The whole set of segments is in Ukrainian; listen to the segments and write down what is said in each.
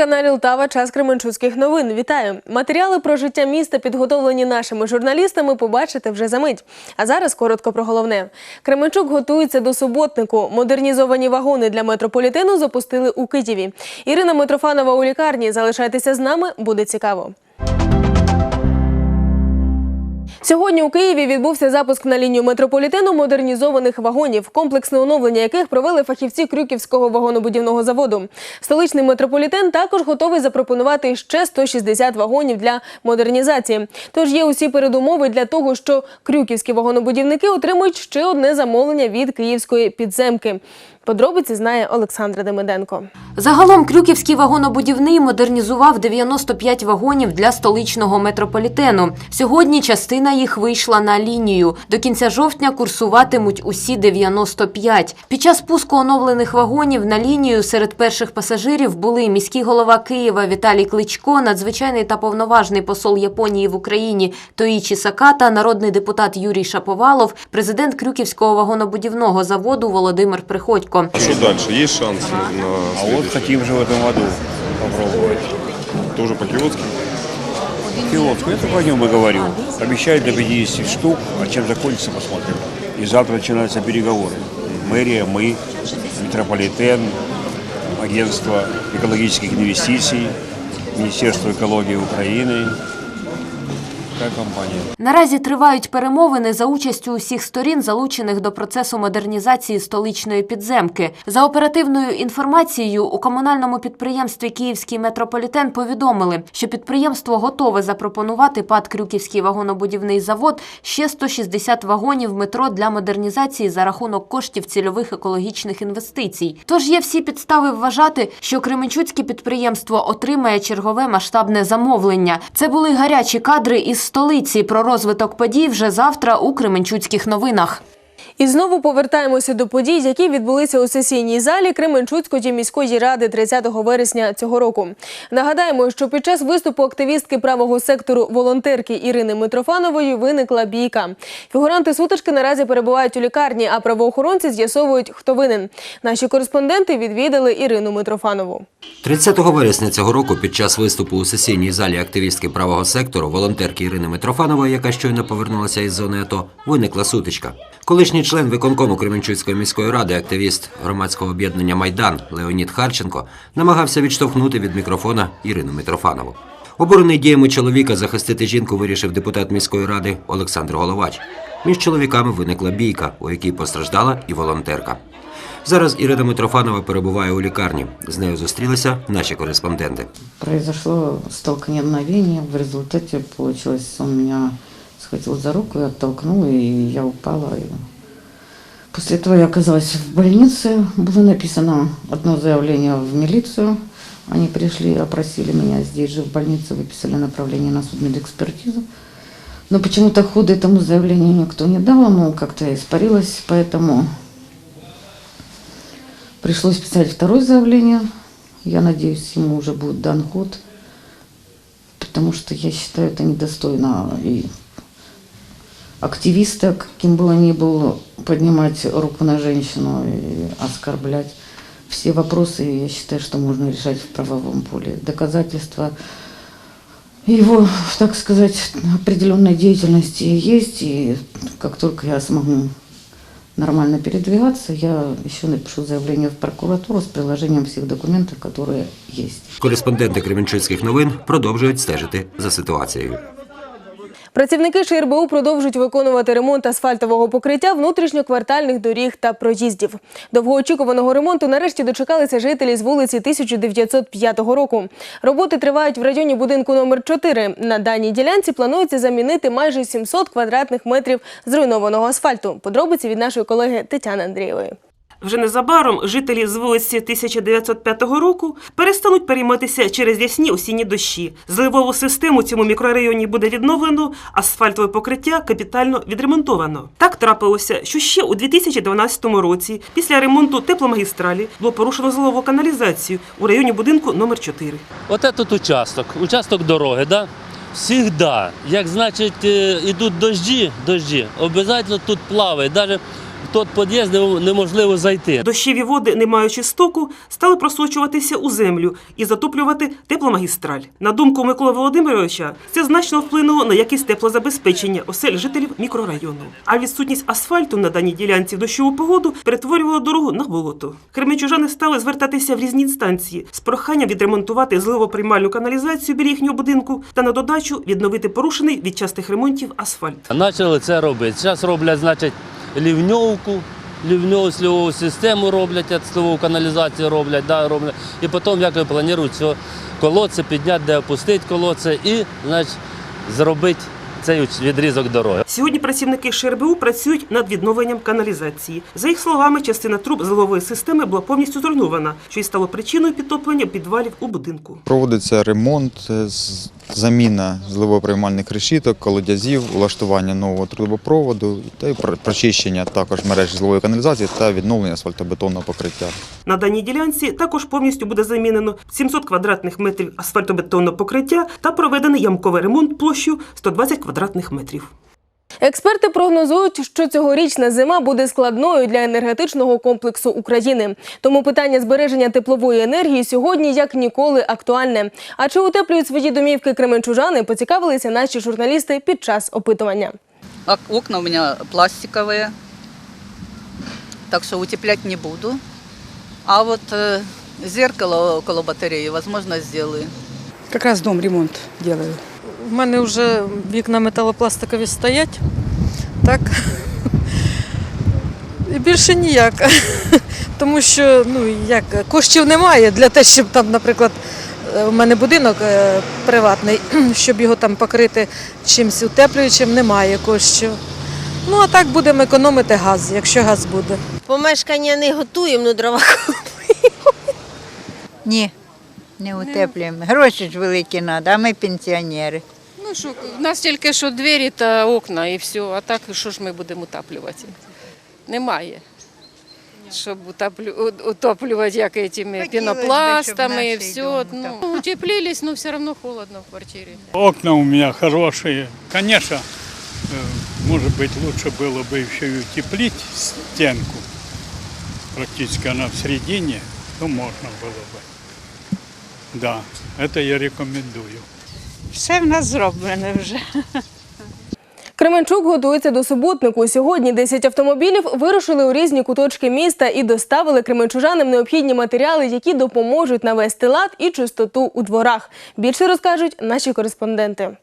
телеканалі Лтава час Кременчуцьких новин. Вітаю! Матеріали про життя міста, підготовлені нашими журналістами, побачите вже за мить. А зараз коротко про головне. Кременчук готується до суботнику. Модернізовані вагони для метрополітену запустили у Києві. Ірина Митрофанова у лікарні. Залишайтеся з нами, буде цікаво. Сьогодні у Києві відбувся запуск на лінію метрополітену модернізованих вагонів, комплексне оновлення яких провели фахівці Крюківського вагонобудівного заводу. Столичний метрополітен також готовий запропонувати ще 160 вагонів для модернізації. Тож є усі передумови для того, що крюківські вагонобудівники отримують ще одне замовлення від київської підземки. Подробиці знає Олександра Демиденко. Загалом Крюківський вагонобудівний модернізував 95 вагонів для столичного метрополітену. Сьогодні частина їх вийшла на лінію. До кінця жовтня курсуватимуть усі 95. Під час пуску оновлених вагонів на лінію серед перших пасажирів були міський голова Києва Віталій Кличко, надзвичайний та повноважний посол Японії в Україні Тоїчі Саката, народний депутат Юрій Шаповалов, президент Крюківського вагонобудівного заводу Володимир Приходько. А что дальше? Есть шанс на А вот хотим же в этом году попробовать. Тоже по-киотски? Пилотскую, я только о нем и говорю. Обещают до 50 штук, а чем закончится, посмотрим. И завтра начинаются переговоры. Мэрия, мы, метрополитен, агентство экологических инвестиций, Министерство экологии Украины. Такая компания. Наразі тривають перемовини за участю усіх сторін, залучених до процесу модернізації столичної підземки. За оперативною інформацією, у комунальному підприємстві Київський метрополітен повідомили, що підприємство готове запропонувати ПАД Крюківський вагонобудівний завод ще 160 вагонів метро для модернізації за рахунок коштів цільових екологічних інвестицій. Тож є всі підстави вважати, що Кременчуцьке підприємство отримає чергове масштабне замовлення. Це були гарячі кадри із столиці про розвиток подій вже завтра у Кременчуцьких новинах. І знову повертаємося до подій, які відбулися у сесійній залі Кременчуцької міської ради 30 вересня цього року. Нагадаємо, що під час виступу активістки правого сектору волонтерки Ірини Митрофанової виникла бійка. Фігуранти сутички наразі перебувають у лікарні, а правоохоронці з'ясовують, хто винен. Наші кореспонденти відвідали Ірину Митрофанову. 30 вересня цього року під час виступу у сесійній залі активістки правого сектору волонтерки Ірини Митрофанової, яка щойно повернулася із зони АТО, виникла сутичка. Колишній член виконкому Кременчуцької міської ради, активіст громадського об'єднання Майдан Леонід Харченко намагався відштовхнути від мікрофона Ірину Митрофанову. Обурений діями чоловіка захистити жінку вирішив депутат міської ради Олександр Головач. Між чоловіками виникла бійка, у якій постраждала і волонтерка. Зараз Ірина Митрофанова перебуває у лікарні. З нею зустрілися наші кореспонденти. Произошло столкновение, в результате получилось, он меня схватил за руку и оттолкнул, и я упала. После этого я оказалась в больнице, было написано одно заявление в милицию, они пришли, опросили меня здесь же в больнице, выписали направление на судмедэкспертизу. Но почему-то хода этому заявлению никто не дал, оно как-то испарилось, поэтому пришлось писать второе заявление. Я надеюсь, ему уже будет дан ход, потому что я считаю это недостойно и активиста, каким бы он ни был, поднимать руку на женщину и оскорблять. Все вопросы, я считаю, что можно решать в правовом поле. Доказательства его, так сказать, определенной деятельности есть, и как только я смогу нормально передвигаться, я еще напишу заявление в прокуратуру с приложением всех документов, которые есть. Кореспонденти Кременчуцьких новин продовжують стежити за ситуацією. Працівники ШРБУ продовжують виконувати ремонт асфальтового покриття внутрішньоквартальних доріг та проїздів. Довгоочікуваного ремонту нарешті дочекалися жителі з вулиці 1905 року. Роботи тривають в районі будинку номер 4. На даній ділянці планується замінити майже 700 квадратних метрів зруйнованого асфальту. Подробиці від нашої колеги Тетяни Андрієвої. Вже незабаром жителі з вулиці 1905 року перестануть перейматися через ясні осінні дощі. Зливову систему цьому мікрорайоні буде відновлено, асфальтове покриття капітально відремонтовано. Так трапилося, що ще у 2012 році, після ремонту тепломагістралі, було порушено зливову каналізацію у районі будинку номер 4. Вот этот участок, участок дороги, да? Всегда, як значить, е, ідуть дожді, дожді, обов'язково тут плаває. Даже тот під'їзд неможливо зайти. Дощові води, не маючи стоку, стали просочуватися у землю і затоплювати тепломагістраль. На думку Миколи Володимировича, це значно вплинуло на якість теплозабезпечення осель жителів мікрорайону. А відсутність асфальту на даній ділянці в дощову погоду перетворювала дорогу на болото. Кременчужани стали звертатися в різні інстанції з проханням відремонтувати зливоприймальну каналізацію біля їхнього будинку та на додачу відновити порушений від частих ремонтів асфальт. Почали це робити. Зараз роблять, значить, лівньовку, лівньову сльову систему роблять, от сльову каналізацію роблять, да, роблять. І потім як планують цього колодці підняти, де опустити колодце і, значить, зробити цей відрізок дороги. Сьогодні працівники ШРБУ працюють над відновленням каналізації. За їх словами, частина труб зливової системи була повністю зруйнована, що й стало причиною підтоплення підвалів у будинку. Проводиться ремонт, е, з- заміна зливоприймальних решіток, колодязів, улаштування нового трубопроводу та й прочищення також мереж зливової каналізації та відновлення асфальтобетонного покриття. На даній ділянці також повністю буде замінено 700 квадратних метрів асфальтобетонного покриття та проведений ямковий ремонт площею 120 квадратних метрів. Експерти прогнозують, що цьогорічна зима буде складною для енергетичного комплексу України. Тому питання збереження теплової енергії сьогодні як ніколи актуальне. А чи утеплюють свої домівки кременчужани, поцікавилися наші журналісти під час опитування. Ок- Окна у меня пластиковые, так что утеплять не буду. А вот э, зеркало около батареи, возможно, сделаю. Как раз дом ремонт делаю. У мене вже вікна металопластикові стоять. Так. І більше ніяк. Тому що ну, як, коштів немає для того, щоб там, наприклад, е, у мене будинок е, приватний, щоб його там покрити чимось утеплюючим, немає коштів. Ну, а так будемо економити газ, якщо газ буде. Помешкання не готуємо, ну дрова Ні, не утеплюємо. Гроші ж великі треба, а ми пенсіонери. Ну що, в нас тільки що двері та окна і все, а так що ж ми будемо утеплювати? Немає. Щоб утеплю, утоплювати як этими Хотілося б, пінопластами щоб і наші все. дома Ну, там. утеплились, но все равно холодно в квартирі. Окна у меня хорошие. Конечно, э, может быть, лучше было бы еще и утеплить стенку. Практически она в середине, то можно было бы. Да, это я рекомендую. Все в нас зроблено вже. Кременчук готується до суботнику. Сьогодні 10 автомобілів вирушили у різні куточки міста і доставили кременчужанам необхідні матеріали, які допоможуть навести лад і чистоту у дворах. Більше розкажуть наші кореспонденти.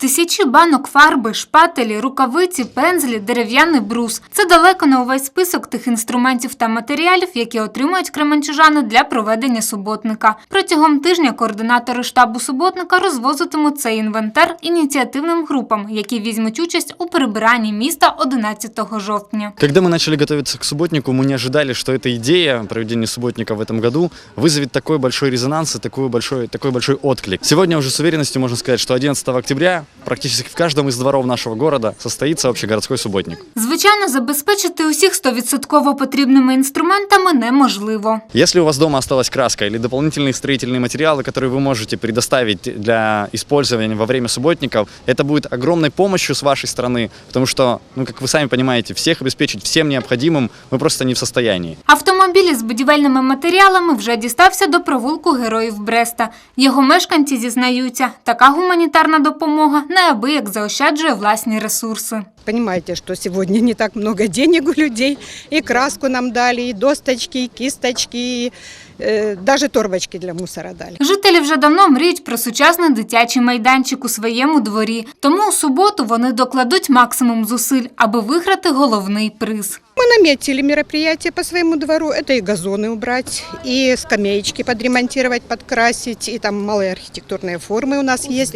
Тисячі банок фарби, шпателі, рукавиці, пензлі, дерев'яний брус. Це далеко не увесь список тих інструментів та матеріалів, які отримують кременчужани для проведення суботника. Протягом тижня координатори штабу суботника розвозитимуть цей інвентар ініціативним групам, які візьмуть участь у прибиранні міста 11 жовтня. Когда мы начали готовиться к субботнику, мы не ожидали, что эта идея проведения субботника в этом году вызовет такой большой резонанс и такой большой, такой большой отклик. Сегодня уже с уверенностью можно сказать, что 11 октября практически в каждом из дворов нашего города состоится общегородской субботник. Звичайно, забезпечити усіх 100% потрібними інструментами неможливо. Если у вас дома осталась краска или дополнительные строительные материалы, которые вы можете предоставить для использования во время субботников, это будет огромной помощью с вашей стороны, потому что, ну, как вы сами понимаете, всех обеспечить всем необходимым мы просто не в состоянии. Автомобіль з будівельними матеріалами вже дістався до провулку Героїв Бреста. Його мешканці зізнаються, така гуманітарна допомога неабияк заощаджує власні ресурси. Понимаете, что сегодня не так много денег у людей. И краску нам дали, и досточки, и кисточки, э, даже торбочки для мусора дали. Жителі вже давно мріють про сучасний дитячий майданчик у своєму дворі. Тому у суботу вони докладуть максимум зусиль, аби виграти головний приз. Мы наметили мероприятие по своему двору. Это и газоны убрать, и скамеечки подремонтировать, подкрасить, и там малые архитектурные формы у нас есть.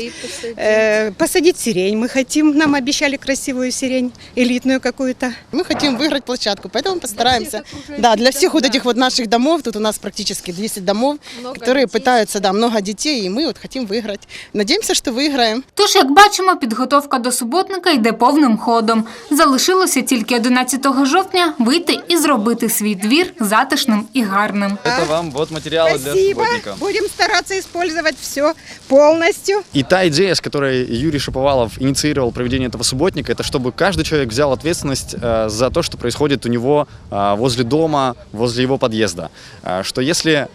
Э, посадить сирень мы хотим. Нам обещали красивую сирень, элитную какую-то. Мы хотим выиграть площадку, поэтому постараемся. Да, для всех вот этих вот наших домов, тут у нас практически практически 10 домов, которые пытаются, да, много детей, и мы вот хотим выиграть. Надеемся, что выиграем. Тож, як бачимо, підготовка до суботника йде повним ходом. Залишилося тільки 11 жовтня вийти і зробити свій двір затишним і гарним. Это вам вот материалы для субботника. Будем стараться использовать все полностью. И та идея, с которой Юрий Шаповалов инициировал проведение этого субботника, это чтобы каждый человек взял ответственность э, за то, что происходит у него э, возле дома, возле его подъезда. Э, что если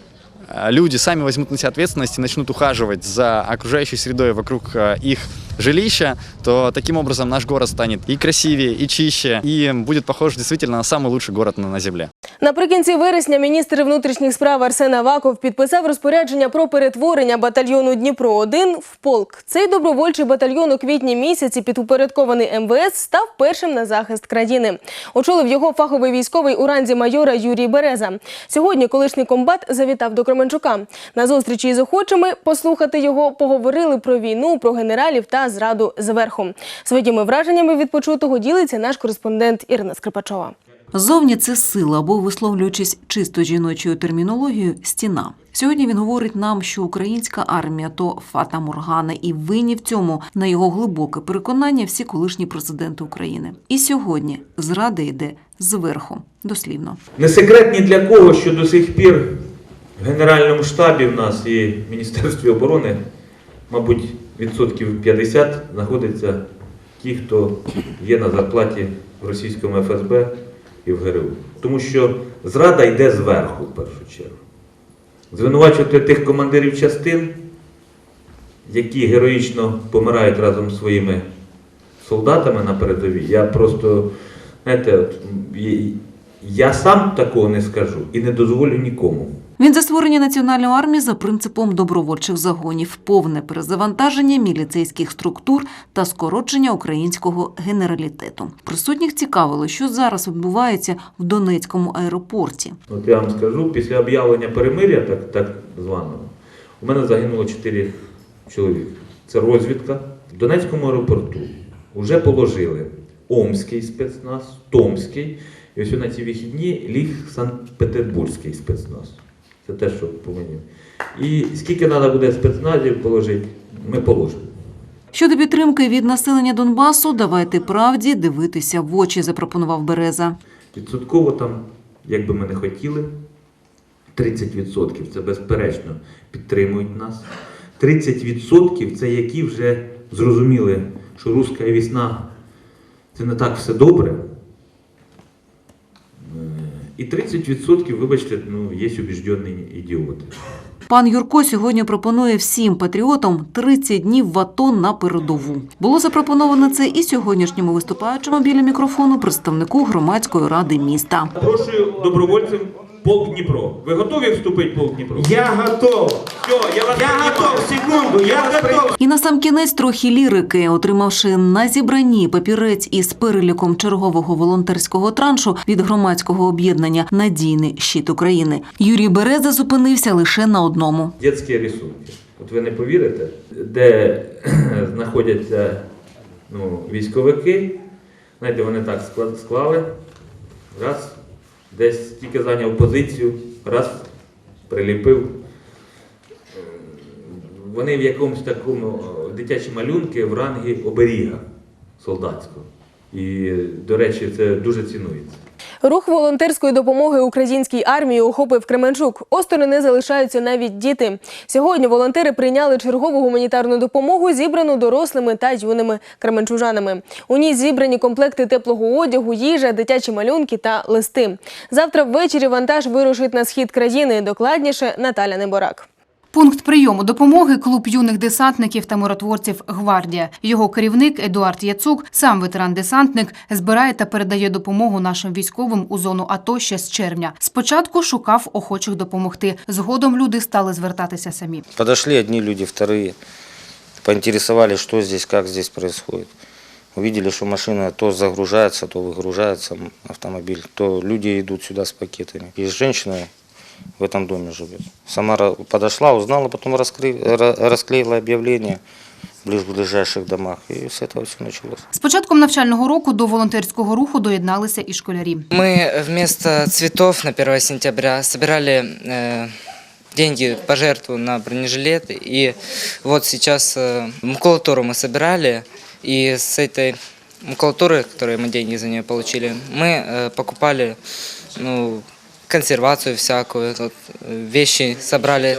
э, люди сами возьмут на себя ответственность и начнут ухаживать за окружающей средой вокруг э, их жилища, то таким образом наш город станет и красивее, и чище, и будет похож действительно на самый лучший город на, на Земле. Наприкінці вересня міністр внутрішніх справ Арсен Аваков підписав розпорядження про перетворення батальйону Дніпро 1 в полк. Цей добровольчий батальйон у квітні місяці, підупорядкований МВС, став першим на захист країни. Очолив його фаховий військовий у ранзі майора Юрій Береза. Сьогодні колишній комбат завітав до Кременчука. На зустрічі із охочими послухати його поговорили про війну, про генералів та зраду зверху. Своїми враженнями від почутого ділиться наш кореспондент Ірина Скрипачова. Зовні це сила, або висловлюючись чисто жіночою термінологією, стіна. Сьогодні він говорить нам, що українська армія то фата Моргана, і винні в цьому на його глибоке переконання всі колишні президенти України. І сьогодні зрада йде зверху, дослівно. Не секрет ні для кого, що до сих пір в Генеральному штабі в нас і в Міністерстві оборони, мабуть, відсотків 50 знаходяться ті, хто є на зарплаті в російському ФСБ і в ГРУ. Тому що зрада йде зверху, в першу чергу. Звинувачувати тих командирів частин, які героїчно помирають разом з своїми солдатами на передовій, я просто, знаєте, от, я сам такого не скажу і не дозволю нікому. Він за створення національної армії за принципом добровольчих загонів, повне перезавантаження міліцейських структур та скорочення українського генералітету. Присутніх цікавило, що зараз відбувається в Донецькому аеропорті. От я вам скажу, після об'явлення перемиря, так, так званого, у мене загинуло 4 чоловіка. Це розвідка. В Донецькому аеропорту вже положили Омський спецназ, Томський, і ось на ці вихідні ліг Санкт-Петербурзький спецназ. Це те, що повинні. І скільки треба буде спецназів положити, ми положимо. Щодо підтримки від населення Донбасу, давайте правді дивитися в очі, запропонував Береза. Відсотково там, як би ми не хотіли, 30% це безперечно підтримують нас. 30% це які вже зрозуміли, що руська весна це не так все добре. І 30%, вибачте, ну, є убіждені ідіоти. Пан Юрко сьогодні пропонує всім патріотам 30 днів в АТО на передову. Було запропоновано це і сьогоднішньому виступаючому біля мікрофону представнику громадської ради міста. Прошу добровольців полк Дніпро. Ви готові вступити в полк Дніпро? Я готов. Все, я вас я готов. Секунду, я готов. І на сам кінець трохи лірики, отримавши на зібранні папірець із переліком чергового волонтерського траншу від громадського об'єднання Надійний щит України. Юрій Береза зупинився лише на одному. Детські рисунки. От ви не повірите, де знаходяться ну, військовики. Знаєте, вони так склад- склали, раз, десь тільки зайняв позицію, раз, приліпив. Вони в якомусь такому о, дитячі малюнки в рангі оберіга солдатського. І, до речі, це дуже цінується. Рух волонтерської допомоги українській армії охопив Кременчук. Осторонь не залишаються навіть діти. Сьогодні волонтери прийняли чергову гуманітарну допомогу, зібрану дорослими та юними кременчужанами. У ній зібрані комплекти теплого одягу, їжа, дитячі малюнки та листи. Завтра ввечері вантаж вирушить на схід країни. Докладніше Наталя Неборак. Пункт прийому допомоги клуб юних десантників та миротворців Гвардія. Його керівник Едуард Яцук, сам ветеран-десантник, збирає та передає допомогу нашим військовим у зону АТО ще з червня. Спочатку шукав охочих допомогти. Згодом люди стали звертатися самі. Подошли одни люди, вторые. Поинтересовались, что здесь, как здесь происходит. Увидели, что машина то загружается, то выгружается м, автомобиль, то люди идут сюда с пакетами. И женщина в этом доме живет. Сама ра- подошла, узнала, потом раскры- ра- расклеила объявление в ближ- в ближайших домах. И с этого все началось. З початком навчального року до волонтерського руху доєдналися і школярі. Мы вместо цветов на 1 сентября собирали э, деньги пожертвовал на бронежилет. И вот сейчас э, макулатуру мы собирали, и с этой макулатуры, которой мы деньги за нее получили, мы э, покупали ну, консервацию всякую, вот, э, вещи собрали.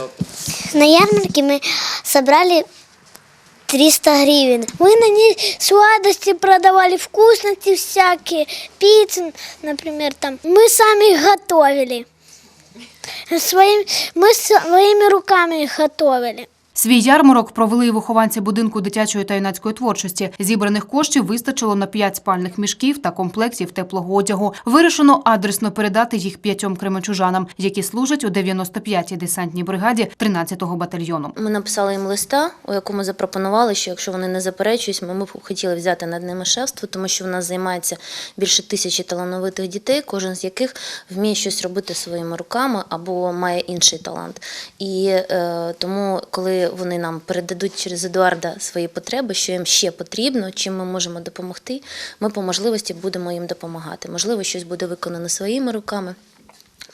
На ярмарке мы собрали 300 гривен. Мы на ней сладости продавали, вкусности всякие, пиццы, например, там. Мы сами их готовили. Своим, мы своими руками их готовили. Свій ярмарок провели і вихованці будинку дитячої та юнацької творчості. Зібраних коштів вистачило на п'ять спальних мішків та комплектів теплого одягу. Вирішено адресно передати їх п'ятьом кременчужанам, які служать у 95-й десантній бригаді 13-го батальйону. Ми написали їм листа, у якому запропонували, що якщо вони не заперечують, ми б хотіли взяти над ними шефство, тому що в нас займається більше тисячі талановитих дітей, кожен з яких вміє щось робити своїми руками або має інший талант. І е, тому, коли вони нам передадуть через Едуарда свої потреби, що їм ще потрібно, чим ми можемо допомогти, ми по можливості будемо їм допомагати. Можливо, щось буде виконано своїми руками.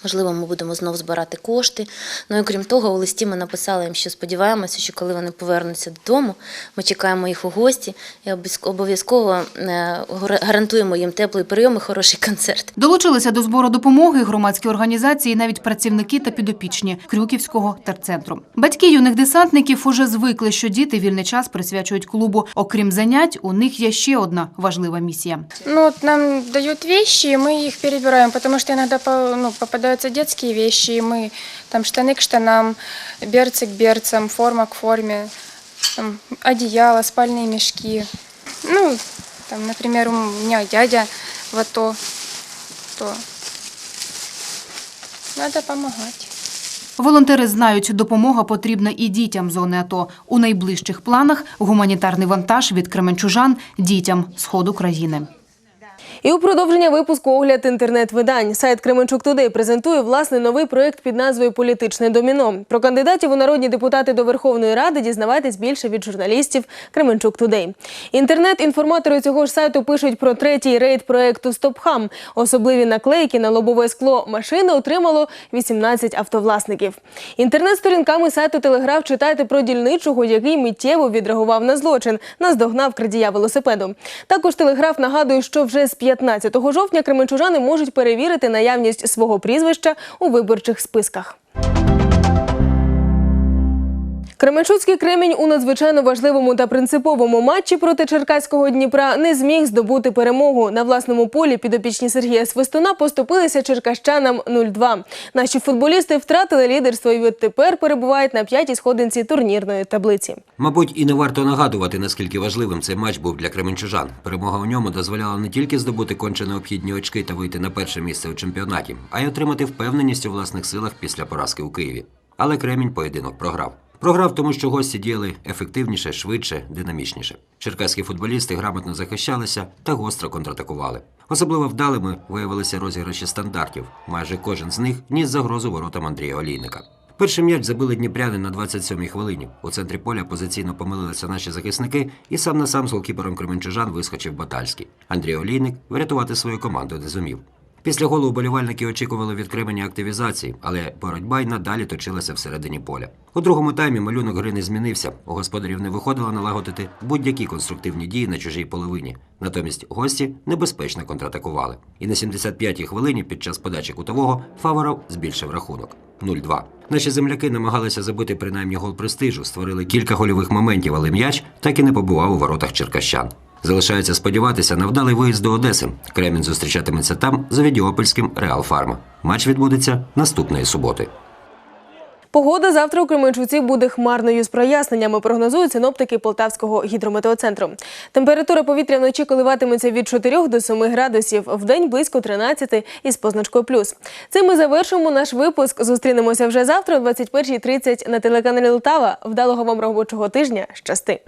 Можливо, ми будемо знов збирати кошти. Ну і крім того, у листі ми написали їм, що сподіваємося, що коли вони повернуться додому, ми чекаємо їх у гості і обов'язково- е, гар- гарантуємо їм теплий прийом і хороший концерт. Долучилися до збору допомоги громадські організації, навіть працівники та підопічні Крюківського терцентру. Батьки юних десантників уже звикли, що діти вільний час присвячують клубу. Окрім занять, у них є ще одна важлива місія. Ну, вот нам дают вещи, и мы их перебираем, потому что иногда по- ну, попадаются детские вещи, и мы там штаны к штанам, берцы к берцам, форма к форме, там, одеяло, спальные мешки. Ну, там, например, у меня дядя в АТО, то надо помогать. Волонтери знають, допомога потрібна і дітям зони АТО. У найближчих планах гуманітарний вантаж від кременчужан дітям сходу країни. І у продовження випуску огляд інтернет-видань. Сайт Кременчук Тудей презентує власний новий проєкт під назвою Політичне доміно. Про кандидатів у народні депутати до Верховної Ради дізнавайтесь більше від журналістів Кременчук Тудей. Інтернет-інформатори цього ж сайту пишуть про третій рейд проєкту Стопхам. Особливі наклейки на лобове скло машини отримало 18 автовласників. Інтернет-сторінками сайту Телеграф читайте про дільничого, який миттєво відреагував на злочин, наздогнав крадія велосипеду. Також Телеграф нагадує, що вже з 15 жовтня кременчужани можуть перевірити наявність свого прізвища у виборчих списках. Кременчуцький кремінь у надзвичайно важливому та принциповому матчі проти Черкаського Дніпра не зміг здобути перемогу. На власному полі підопічні Сергія Свистуна поступилися черкащанам 0-2. Наші футболісти втратили лідерство і відтепер перебувають на п'ятій сходинці турнірної таблиці. Мабуть, і не варто нагадувати, наскільки важливим цей матч був для кременчужан. Перемога у ньому дозволяла не тільки здобути конче необхідні очки та вийти на перше місце у чемпіонаті, а й отримати впевненість у власних силах після поразки у Києві. Але Кремінь поєдинок програв. Програв, тому що гості діяли ефективніше, швидше, динамічніше. Черкаські футболісти грамотно захищалися та гостро контратакували. Особливо вдалими виявилися розіграші стандартів. Майже кожен з них ніс загрозу воротам Андрія Олійника. Перший м'яч забили дніпряни на 27-й хвилині. У центрі поля позиційно помилилися наші захисники, і сам на сам з голкіпером Кременчужан вискочив Батальський. Андрій Олійник врятувати свою команду не зумів. Після голу вболівальники очікували від активізації, але боротьба й надалі точилася всередині поля. У другому таймі малюнок гри не змінився. У господарів не виходило налагодити будь-які конструктивні дії на чужій половині. Натомість гості небезпечно контратакували. І на 75-й хвилині під час подачі кутового Фаворов збільшив рахунок 0-2. Наші земляки намагалися забити принаймні гол престижу, створили кілька гольових моментів, але м'яч так і не побував у воротах черкащан. Залишається сподіватися на вдалий виїзд до Одеси. Кремінь зустрічатиметься там з Авідіопольським Реал Фарма. Матч відбудеться наступної суботи. Погода завтра у Кременчуці буде хмарною з проясненнями, прогнозують синоптики Полтавського гідрометеоцентру. Температура повітря вночі коливатиметься від 4 до 7 градусів, вдень близько 13 із позначкою плюс. Цим ми завершимо наш випуск. Зустрінемося вже завтра о 21.30 на телеканалі Лтава. Вдалого вам робочого тижня. Щасти!